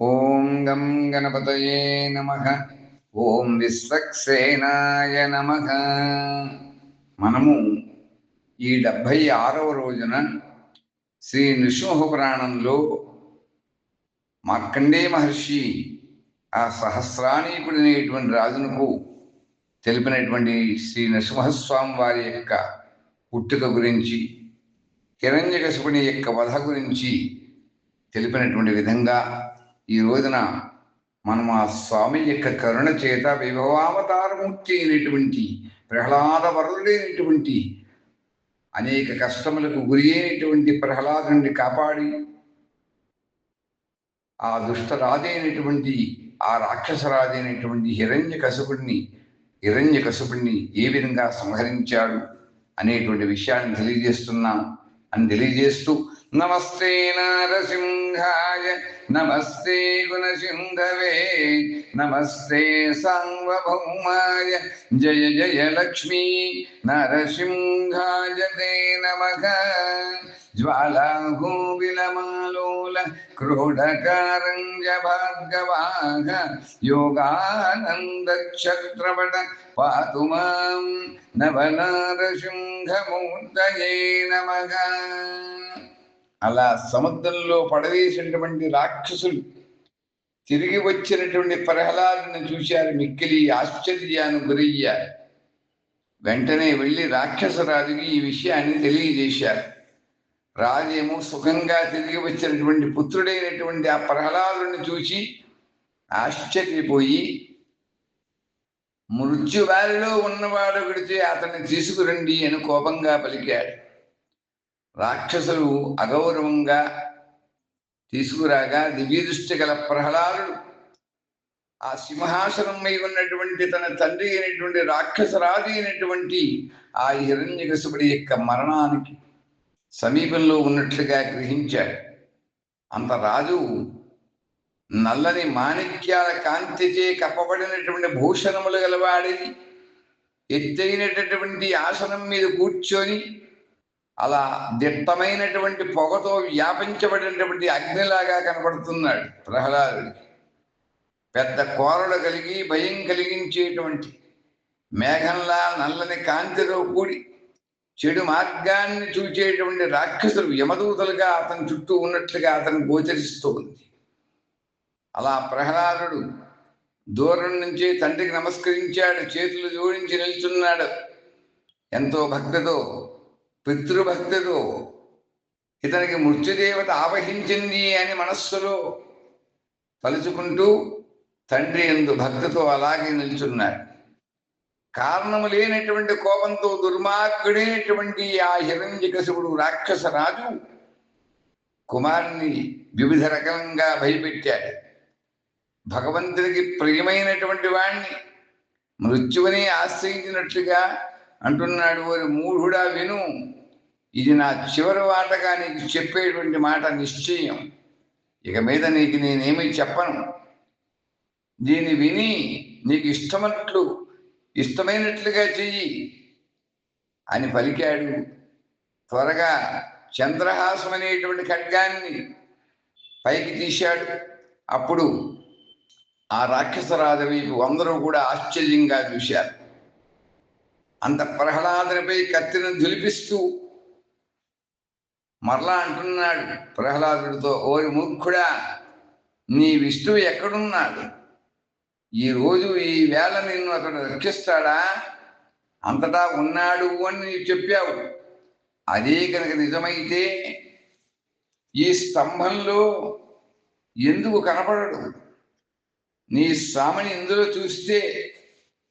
ఓం గం గణపతయే నమ. ఓం విశ్వక్సేనాయ నమ. మనము ఈ డెబ్భై ఆరవ రోజున శ్రీ నృసింహ పురాణంలో మార్కండే మహర్షి ఆ సహస్రానీకుడనేటువంటి రాజునకు తెలిపినటువంటి శ్రీ నృసింహస్వామి వారి యొక్క పుట్టుక గురించి హిరణ్యకశిపుని యొక్క వధ గురించి తెలిపినటువంటి విధంగా ఈ రోజున మనం ఆ స్వామి యొక్క కరుణ చేత విభవావతారమూర్తి అయినటువంటి ప్రహ్లాద వరుడైనటువంటి అనేక కష్టములకు గురి అయినటువంటి ప్రహ్లాదుని కాపాడి ఆ దుష్టరాజైనటువంటి ఆ రాక్షసరాజైనటువంటి హిరణ్య కసుపుడిని హిరణ్య కసుపుడిని ఏ విధంగా సంహరించాడు అనేటువంటి విషయాన్ని తెలియజేస్తున్నాం. అని తెలియజేస్తూ నమస్తే నారసింహాయ నమస్తే గుణసింధవే నమస్తే సాంవభౌమాయ జయ జయ లక్ష్మీ నరసింహాయ తే నమః. జ్వాలాహో విలమాలోల క్రోఢకారంజ భార్గవాహ యోగానంద ఛత్రపట పాతు మాం నవనారసింహమూర్తయే నమః. అలా సముద్రంలో పడవేసినటువంటి రాక్షసులు తిరిగి వచ్చినటువంటి ప్రహ్లాదుని చూశారు మిక్కిలి ఆశ్చర్యాన్ని గురయ్యారు. వెంటనే వెళ్ళి రాక్షసరాజుకి ఈ విషయాన్ని తెలియజేశారు. రాజేమో సుఖంగా తిరిగి వచ్చినటువంటి పుత్రుడైనటువంటి ఆ ప్రహ్లాదుని చూసి ఆశ్చర్యపోయి మృత్యువారిలో ఉన్నవాడు విడితే అతన్ని తీసుకురండి అని కోపంగా పలికాడు. రాక్షసులు అగౌరవంగా తీసుకురాగా దివ్యదృష్టి గల ప్రహ్లాదుడు ఆ సింహాసనమై ఉన్నటువంటి తన తండ్రి అయినటువంటి రాక్షసరాజు అయినటువంటి ఆ హిరణ్యకశుడి యొక్క మరణానికి సమీపంలో ఉన్నట్లుగా గ్రహించాడు. అంత రాజు నల్లని మాణిక్యాల కాంతిచే కప్పబడినటువంటి భూషణములు గలవాడి ఎత్తైనటువంటి ఆసనం మీద కూర్చొని అలా దిట్టమైనటువంటి పొగతో వ్యాపించబడినటువంటి అగ్నిలాగా కనపడుతున్నాడు ప్రహ్లాదుడికి. పెద్ద కోరలు కలిగి భయం కలిగించేటువంటి మేఘంలా నల్లని కాంతితో కూడి చెడు మార్గాన్ని చూచేటువంటి రాక్షసులు యమదూతలుగా అతని చుట్టూ ఉన్నట్లుగా అతను గోచరిస్తూ ఉంది. అలా ప్రహ్లాదుడు దూరం నుంచి తండ్రికి నమస్కరించాడు చేతులు జోడించి నిల్చున్నాడు. ఎంతో భక్తితో పితృభక్తితో ఇతనికి మృత్యుదేవత ఆవహించింది అని మనస్సులో తలుచుకుంటూ తండ్రి ఎందు భక్తితో అలాగే నిల్చున్నాడు కారణము లేనటువంటి కోపంతో దుర్మార్గుడైనటువంటి ఆ హిరణ్యకశివుడు రాక్షస రాజు కుమారుని వివిధ రకంగా భయపెట్టాడు. భగవంతుడికి ప్రియమైనటువంటి వాణ్ణి మృత్యువుని ఆశ్రయించినట్లుగా అంటున్నాడు ఓరి మూఢుడా విను. ఇది నా చివరి వాటగా నీకు చెప్పేటువంటి మాట నిశ్చయం. ఇక మీద నీకు నేనేమి చెప్పను. దీన్ని విని నీకు ఇష్టమట్లు ఇష్టమైనట్లుగా చెయ్యి అని పలికాడు. త్వరగా చంద్రహాసం అనేటువంటి ఖడ్గాన్ని పైకి తీశాడు. అప్పుడు ఆ రాక్షసరాజు వైపు అందరూ కూడా ఆశ్చర్యంగా చూశారు. అంత ప్రహ్లాదునిపై కత్తిని దులిపిస్తూ మరలా అంటున్నాడు ప్రహ్లాదుడితో ఓరి మూర్ఖుడా నీ విష్ణువు ఎక్కడున్నాడు? ఈరోజు ఈ వేళ నిన్ను అతడు రక్షిస్తాడా? అంతటా ఉన్నాడు అని నీవు చెప్పావు. అదే కనుక నిజమైతే ఈ స్తంభంలో ఎందుకు కనపడడు? నీ స్వామిని ఇందులో చూస్తే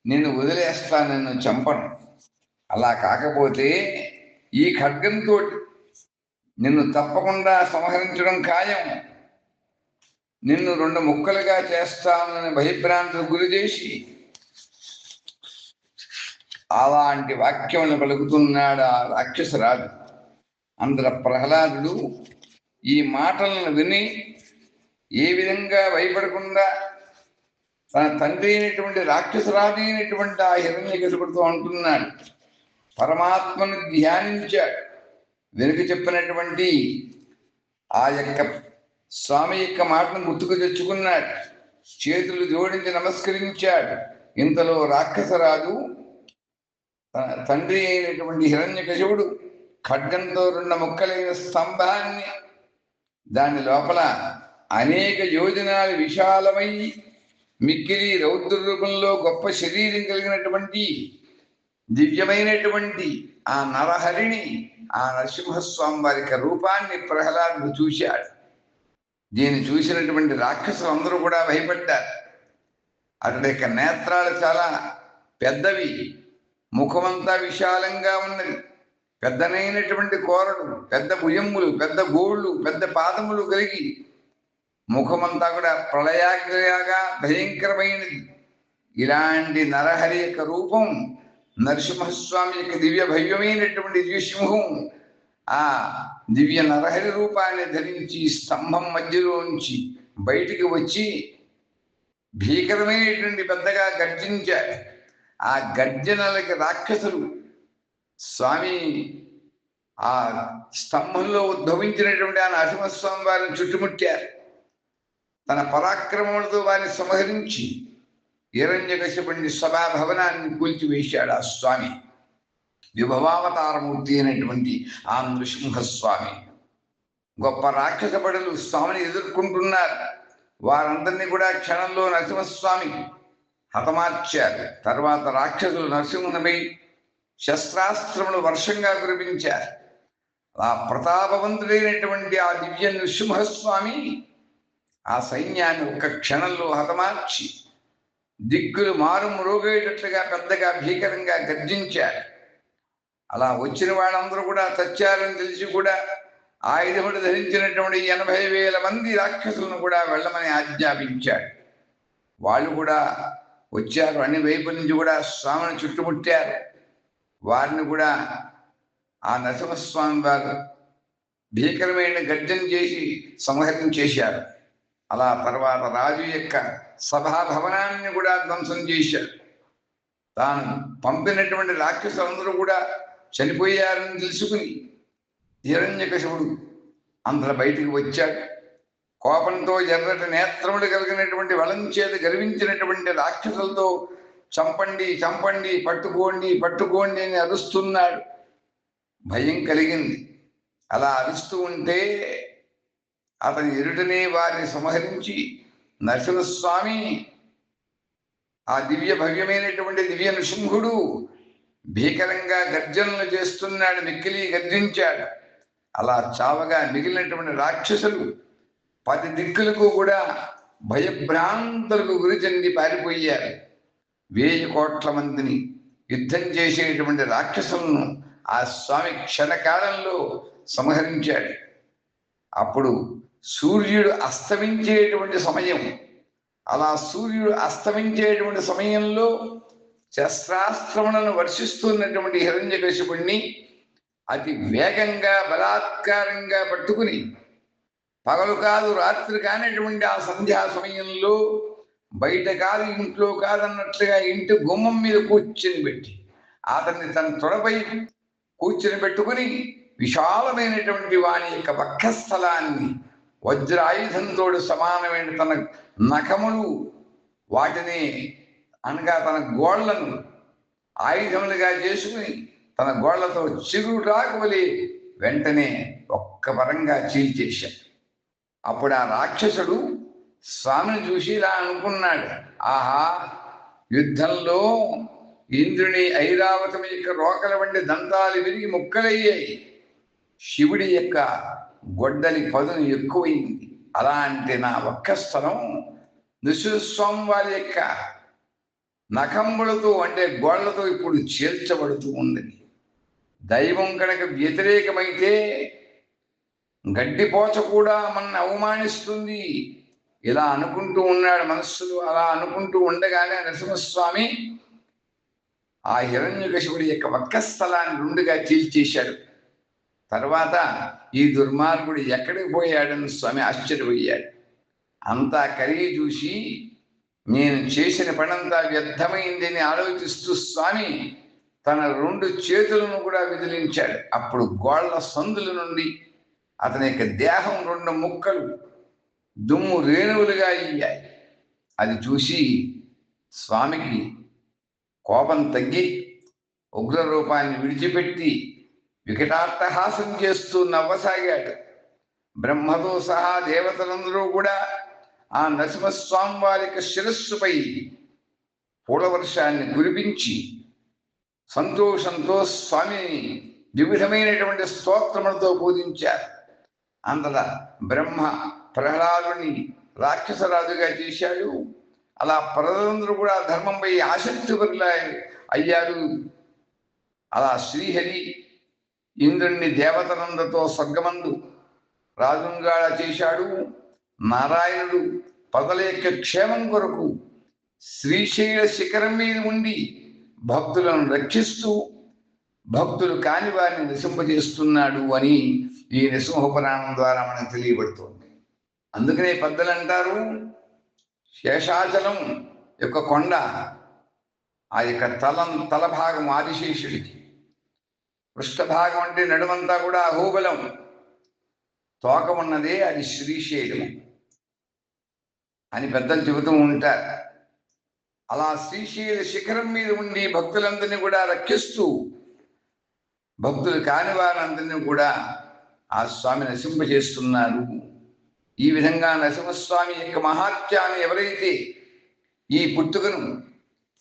నిన్ను వదిలేస్తా నిన్ను చంపను. అలా కాకపోతే ఈ ఖడ్గంతో నిన్ను తప్పకుండా సంహరించడం ఖాయం. నిన్ను రెండు ముక్కలుగా చేస్తానని భయభ్రాంతులు గురి చేసి అలాంటి వాక్యములు పలుకుతున్నాడు ఆ రాక్షసరాజు అందర ప్రహ్లాదుడు ఈ మాటలను విని ఏ విధంగా భయపడకుండా తన తండ్రి అయినటువంటి రాక్షసరాజు అయినటువంటి ఆ హిరణ్యకశిపుడితో అంటున్నాడు. పరమాత్మను ధ్యానించాడు. వెనుక చెప్పినటువంటి ఆ యొక్క స్వామి యొక్క మాటను గుర్తుకు తెచ్చుకున్నాడు. చేతులు జోడించి నమస్కరించాడు. ఇంతలో రాక్షసరాజు తన తండ్రి అయినటువంటి హిరణ్యకశివుడు ఖడ్గంతో రెండు ముక్కలైన స్తంభాన్ని దాని లోపల అనేక యోజనాలు విశాలమై మిక్కిలి రౌద్ర రూపంలో గొప్ప శరీరం కలిగినటువంటి దివ్యమైనటువంటి ఆ నరహరిని ఆ నరసింహస్వామి వారి యొక్క రూపాన్ని ప్రహ్లాదుడు చూశాడు. దీన్ని చూసినటువంటి రాక్షసులందరూ కూడా భయపడ్డారు. అతడి యొక్క నేత్రాలు చాలా పెద్దవి ముఖమంతా విశాలంగా ఉన్నది పెద్దనైనటువంటి కోరలు పెద్ద భుజములు పెద్ద గోళ్ళు పెద్ద పాదములు కలిగి ముఖమంతా కూడా ప్రళయాగ్రయాగా భయంకరమైనది ఇలాంటి నరహరి యొక్క రూపం నరసింహస్వామి యొక్క దివ్య భవ్యమైనటువంటి దివ్యసింహం ఆ దివ్య నరహరి రూపాన్ని ధరించి స్తంభం మధ్యలోంచి బయటికి వచ్చి భీకరమైనటువంటి పెద్దగా గర్జించారు. ఆ గర్జనలకి రాక్షసులు స్వామి ఆ స్తంభంలో ఉద్భవించినటువంటి ఆ నరసింహస్వామి వారిని చుట్టుముట్టారు. తన పరాక్రమములతో వారిని సంహరించి హిరణ్యకశిపుణ్ణి సభాభవనాన్ని కూల్చివేశాడు ఆ స్వామి. విభవావతారమూర్తి అయినటువంటి ఆ నృసింహస్వామి. గొప్ప రాక్షస పడలు స్వామిని ఎదుర్కొంటున్నారు. వారందరినీ కూడా క్షణంలో నరసింహస్వామి హతమార్చారు. తర్వాత రాక్షసులు నరసింహునిపై శస్త్రాస్త్రములు వర్షంగా కురిపించారు. ఆ ప్రతాపవంతుడైనటువంటి ఆ దివ్య నృసింహస్వామి ఆ సైన్యాన్ని ఒక క్షణంలో హతమార్చి దిక్కులు మారు మ్రోగేటట్లుగా పెద్దగా భీకరంగా గర్జించారు. అలా వచ్చిన వాళ్ళందరూ కూడా చచ్చారని తెలిసి కూడా ఆయుధముడు ధరించినటువంటి ఎనభై వేల మంది రాక్షసులను కూడా వెళ్ళమని ఆజ్ఞాపించాడు. వాళ్ళు కూడా వచ్చారు. అన్ని వైపు నుంచి కూడా స్వామిని చుట్టుముట్టారు. వారిని కూడా ఆ నరసింహస్వామి వారు భీకరమైన గర్జన చేసి సంహరించేశారు అలా తర్వాత రాజు యొక్క సభాభవనాన్ని కూడా ధ్వంసం చేశాడు. తాను పంపినటువంటి రాక్షసులందరూ కూడా చనిపోయారని తెలుసుకుని హిరణ్యకశివుడు అందరు బయటికి వచ్చాడు. కోపంతో ఎర్రటి నేత్రములు కలిగినటువంటి వలం చేత గర్వించినటువంటి రాక్షసులతో చంపండి చంపండి పట్టుకోండి పట్టుకోండి అని అరుస్తున్నాడు. భయం కలిగింది. అలా అరుస్తూ ఉంటే అతని ఎరుటనే వారిని సంహరించి నరసింహస్వామి ఆ దివ్య భవ్యమైనటువంటి దివ్య నృసింహుడు భీకరంగా గర్జనలు చేస్తున్నాడు మిక్కిలి గర్జించాడు. అలా చావగా మిగిలినటువంటి రాక్షసులు పది దిక్కులకు కూడా భయభ్రాంతులకు గురి చెంది పారిపోయారు. వేయి కోట్ల మందిని యుద్ధం చేసేటువంటి రాక్షసులను ఆ స్వామి క్షణకాలంలో సంహరించాడు. అప్పుడు సూర్యుడు అస్తమించేటువంటి సమయం. అలా సూర్యుడు అస్తమించేటువంటి సమయంలో శస్త్రాస్త్రములను వర్షిస్తున్నటువంటి హిరణ్యకశిపుణ్ణి అతి వేగంగా బలాత్కారంగా పట్టుకుని పగలు కాదు రాత్రి కానిటువంటి ఆ సంధ్యా సమయంలో బయట కాదు ఇంట్లో కాదన్నట్లుగా ఇంటి గుమ్మం మీద కూర్చొని పెట్టి అతన్ని తన తొడపై కూర్చొని పెట్టుకుని విశాలమైనటువంటి వాని యొక్క వక్షస్థలాన్ని వజ్రాయుధంతో సమానమైన తన నఖములు వాటిని అనగా తన గోళ్ళను ఆయుధములుగా చేసుకుని తన గోళ్ళతో చిరుటాకు వలి వెంటనే ఒక్క పరంగా చీల్చేశాడు. అప్పుడు ఆ రాక్షసుడు స్వామిని చూసి ఇలా అనుకున్నాడు ఆహా యుద్ధంలో ఇంద్రుని ఐరావతం యొక్క రోకల వంటి దంతాలు విరిగి ముక్కలయ్యాయి. శివుడి యొక్క గొడ్డలి పదును ఎక్కువైంది. అలాంటి నా ఒక్క స్థలం నిశుస్వం వారి యొక్క నఖంబులతో అంటే గోళ్ళతో ఇప్పుడు చేర్చబడుతూ ఉంది. దైవం కనుక వ్యతిరేకమైతే గడ్డిపోచ కూడా మన అవమానిస్తుంది. ఇలా అనుకుంటూ ఉన్నాడు మనస్సులు అలా అనుకుంటూ ఉండగానే నరసింహస్వామి ఆ హిరణ్యకశివుడి యొక్క వక్కస్థలాన్ని రెండుగా చీల్చేశాడు. తర్వాత ఈ దుర్మార్గుడు ఎక్కడికి పోయాడని స్వామి ఆశ్చర్యపోయాడు. అంతా కరిగి చూసి నేను చేసిన పనంతా వ్యర్థమైందని ఆలోచిస్తూ స్వామి తన రెండు చేతులను కూడా విదిలించాడు. అప్పుడు గోళ్ళ సందుల నుండి అతని యొక్క దేహం రెండు ముక్కలు దుమ్ము రేణువులుగా అయ్యాయి. అది చూసి స్వామికి కోపం తగ్గి ఉగ్ర రూపాన్ని విడిచిపెట్టి వికటాట్టహాసం చేస్తూ నవ్వసాగాడు. బ్రహ్మతో సహా దేవతలందరూ కూడా ఆ నరసింహస్వామి వారికి శిరస్సుపై పూలవర్షాన్ని కురిపించి సంతోషంతో స్వామిని వివిధమైనటువంటి స్తోత్రములతో పూజించారు. అందులో బ్రహ్మ ప్రహ్లాదుని రాక్షసరాజుగా చేశాడు. అలా ప్రజలందరూ కూడా ధర్మంపై ఆసక్తి అయ్యారు. అలా శ్రీహరి ఇంద్రుణ్ణి దేవతనందతో స్వర్గమందు రాజుంగాడ చేశాడు. నారాయణుడు పదల యొక్క క్షేమం కొరకు శ్రీశైల శిఖరం మీద ఉండి భక్తులను రక్షిస్తూ భక్తులు కాని వారిని నశింపజేస్తున్నాడు అని ఈ నృసింహపురాణం ద్వారా మనకు తెలియబడుతుంది. అందుకనే పెద్దలు అంటారు శేషాచలం యొక్క కొండ ఆ యొక్క తలం తల భాగం ఆదిశేషుడికి పృష్ఠభాగం అంటే నడుమంతా కూడా అహోబలం. తోక ఉన్నదే అది శ్రీశైలం అని పెద్దలు చెబుతూ ఉంటారు. అలా శ్రీశైల శిఖరం మీద ఉండి భక్తులందరినీ కూడా రక్షిస్తూ భక్తులు కాని వారందరినీ కూడా ఆ స్వామి నశింపజేస్తున్నారు. ఈ విధంగా నరసింహస్వామి యొక్క మహాత్యాన్ని ఎవరైతే ఈ పుట్టుకను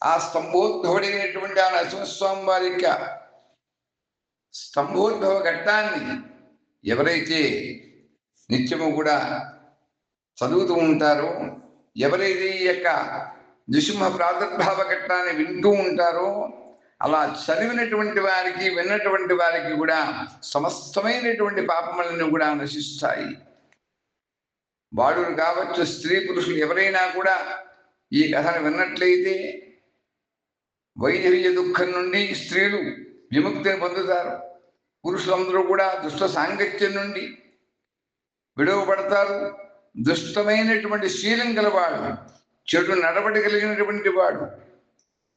ఆ స్తంభోద్భవుడైనటువంటి ఆ నరసింహస్వామి వారి యొక్క స్తంభోద్భవ ఘట్టాన్ని ఎవరైతే నిత్యము కూడా చదువుతూ ఉంటారో ఎవరైతే ఈ యొక్క నృసింహ ప్రాదుర్భావ ఘట్టాన్ని వింటూ ఉంటారో అలా చదివినటువంటి వారికి విన్నటువంటి వారికి కూడా సమస్తమైనటువంటి పాపములను కూడా నశిస్తాయి. బాలురు కావచ్చు స్త్రీ పురుషులు ఎవరైనా కూడా ఈ కథను విన్నట్లయితే వైద్య దుఃఖం నుండి స్త్రీలు విముక్తిని పొందుతారు. పురుషులందరూ కూడా దుష్ట సాంగత్యం నుండి విడవబడతారు. దుష్టమైనటువంటి శీలం గలవాడు చెడు నడవడి కలిగినటువంటి వాడు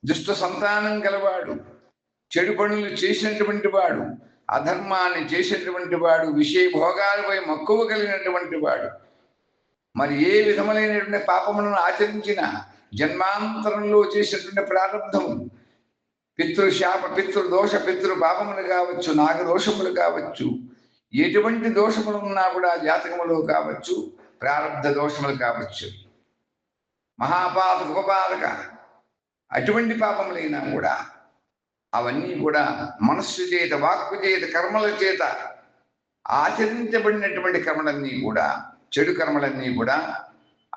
దుష్ట సంతానం గలవాడు చెడు పనులు చేసినటువంటి వాడు అధర్మాన్ని చేసినటువంటి వాడు విషయ భోగాలపై మక్కువ కలిగినటువంటి వాడు. మరి ఏ విధములైనటువంటి పాపములను ఆచరించిన జన్మాంతరంలో చేసినటువంటి ప్రారంభము పితృశాప పితృదోష పితృ పాపములు కావచ్చు నాగదోషములు కావచ్చు ఎటువంటి దోషములు ఉన్నా కూడా జాతకములు కావచ్చు ప్రారంభ దోషములు కావచ్చు. మహాపాతక ఉపపాతక అటువంటి పాపములైనా కూడా అవన్నీ కూడా మనస్సు చేత వాక్కు చేత కర్మల చేత ఆచరించబడినటువంటి కర్మలన్నీ కూడా చెడు కర్మలన్నీ కూడా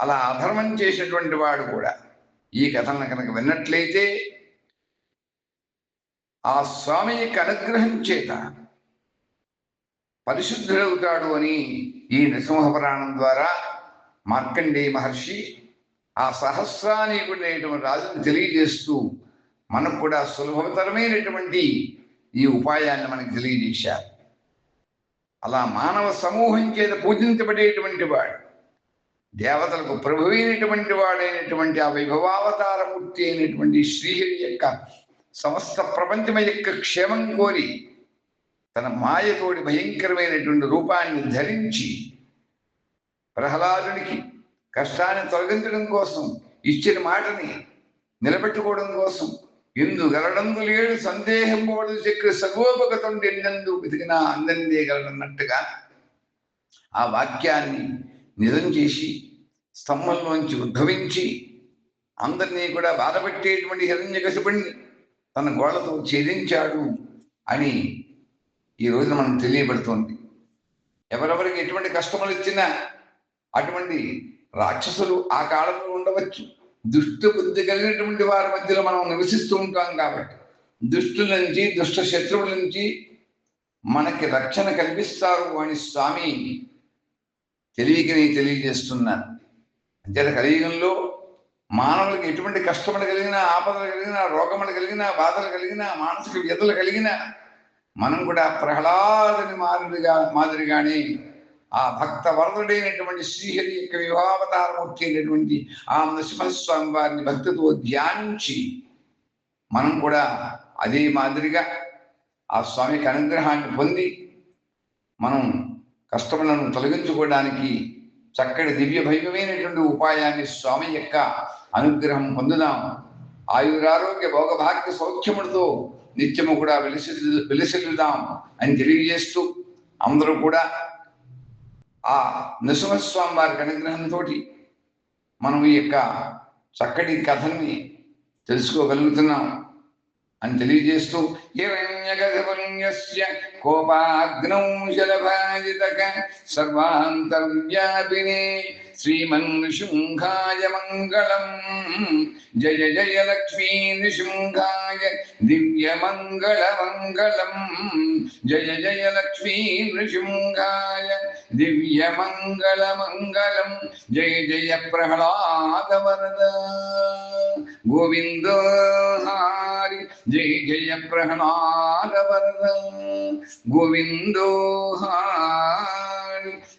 అలా అధర్మం చేసినటువంటి వాడు కూడా ఈ కథలను కనుక విన్నట్లయితే ఆ స్వామి యొక్క అనుగ్రహం చేత పరిశుద్ధుడవుతాడు అని ఈ నృసింహ పురాణం ద్వారా మార్కండేయ మహర్షి ఆ సహస్రానీకుడైనటువంటి రాజును తెలియజేస్తూ మనకు కూడా సులభతరమైనటువంటి ఈ ఉపాయాన్ని మనకు తెలియజేశారు. అలా మానవ సమూహం చేత పూజించబడేటువంటి వాడు దేవతలకు ప్రభువైనటువంటి వాడైనటువంటి ఆ వైభవావతారమూర్తి అయినటువంటి శ్రీహరి యొక్క సమస్త ప్రపంచం యొక్క క్షేమం కోరి తన మాయతోడి భయంకరమైనటువంటి రూపాన్ని ధరించి ప్రహ్లాదునికి కష్టాన్ని తొలగించడం కోసం ఇచ్చిన మాటని నిలబెట్టుకోవడం కోసం ఎందు గలడందు లేడు సందేహం పోడు చక్ర సగోపగతం ఎన్నందు వెతికినా అందందే గలడన్నట్టుగా ఆ వాక్యాన్ని నిజం చేసి స్తంభంలోంచి ఉద్భవించి అందరినీ కూడా బాధపెట్టేటువంటి హిరణ్యకశిపుణ్ణి తన గోడతో ఛేదించాడు అని ఈ రోజు మనకు తెలియబడుతోంది. ఎవరెవరికి ఎటువంటి కష్టములు ఇచ్చినా అటువంటి రాక్షసులు ఆ కాలంలో ఉండవచ్చు. దుష్ట బుద్ధి కలిగినటువంటి వారి మధ్యలో మనం నివసిస్తూ ఉంటాం కాబట్టి దుష్టుల నుంచి దుష్ట శత్రువుల నుంచి మనకి రక్షణ కల్పిస్తారు అని స్వామి తెలియకని తెలియజేస్తున్నాను అంతే కలియుగంలో మానవులకు ఎటువంటి కష్టములు కలిగినా ఆపదలు కలిగినా రోగములు కలిగినా బాధలు కలిగినా మానసిక వ్యధలు కలిగినా మనం కూడా ప్రహ్లాదుని మాదిరిగా మాదిరిగానే ఆ భక్త వరదుడైనటువంటి శ్రీహరి యొక్క వివాహావతారమూర్తి అయినటువంటి ఆ నృసింహస్వామి వారిని భక్తితో ధ్యానించి మనం కూడా అదే మాదిరిగా ఆ స్వామికి అనుగ్రహాన్ని పొంది మనం కష్టములను తొలగించుకోవడానికి చక్కటి దివ్య భైవమైనటువంటి ఉపాయాన్ని స్వామి యొక్క అనుగ్రహం పొందుదాం. ఆయురారోగ్య భోగభాగ్య సౌఖ్యములతో నిత్యము కూడా వెలిసి వెలిసిల్లుదాం అని తెలియజేస్తూ అందరూ కూడా ఆ నృసింహస్వామి వారికి అనుగ్రహంతో మనం ఈ యొక్క చక్కటి కథని తెలుసుకోగలుగుతున్నాం అని తెలియజేస్తూ హిరణ్యగజపుణ్యస్య కోపాగ్నౌ శలభాజితక సర్వాంతర్వ్యాపిని श्रीमन्नृशृङ्गाय मङ्गलम् जय जय लक्ष्मी नृशृङ्गाय दिव्यमङ्गलमङ्गलम् जय जय लक्ष्मी नृशृङ्गाय दिव्यमङ्गलमङ्गलम् जय जय प्रह्लादवरद गोविन्द हारि जय जय प्रह्लादवरद गोविन्दो हारि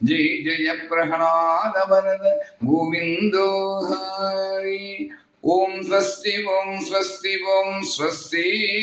जय जय प्रहलाद वरद गोविंदो हरि। ओम स्वस्ति ओम स्वस्ति ओम स्वस्ति।